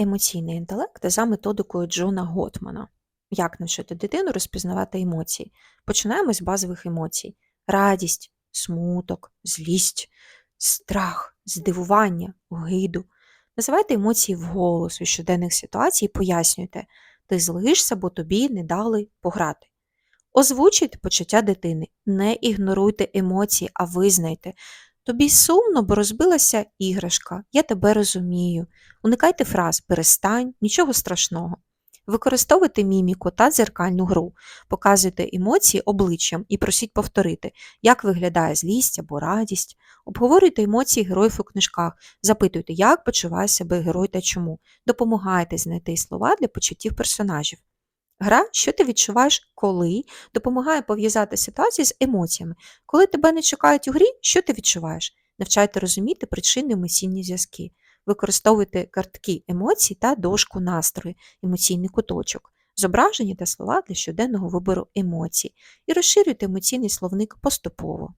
Емоційний інтелект за методикою Джона Готмана. Як навчити дитину розпізнавати емоції? Починаємо з базових емоцій: радість, смуток, злість, страх, здивування, огиду. Називайте емоції вголос у щоденних ситуацій і пояснюйте, ти злишся, бо тобі не дали пограти. Озвучуйте почуття дитини, не ігноруйте емоції, а визнайте. Тобі сумно, бо розбилася іграшка, я тебе розумію. Уникайте фраз перестань, нічого страшного. Використовуйте міміку та дзеркальну гру, показуйте емоції обличчям і просіть повторити, як виглядає злість або радість. Обговорюйте емоції героїв у книжках, запитуйте, як почуває себе герой та чому. Допомагайте знайти слова для почуттів персонажів. Гра, що ти відчуваєш коли, допомагає пов'язати ситуації з емоціями. Коли тебе не чекають у грі, що ти відчуваєш? Навчайте розуміти причини емоційні зв'язки. Використовуйте картки емоцій та дошку настрою, емоційний куточок, зображення та слова для щоденного вибору емоцій і розширюйте емоційний словник поступово.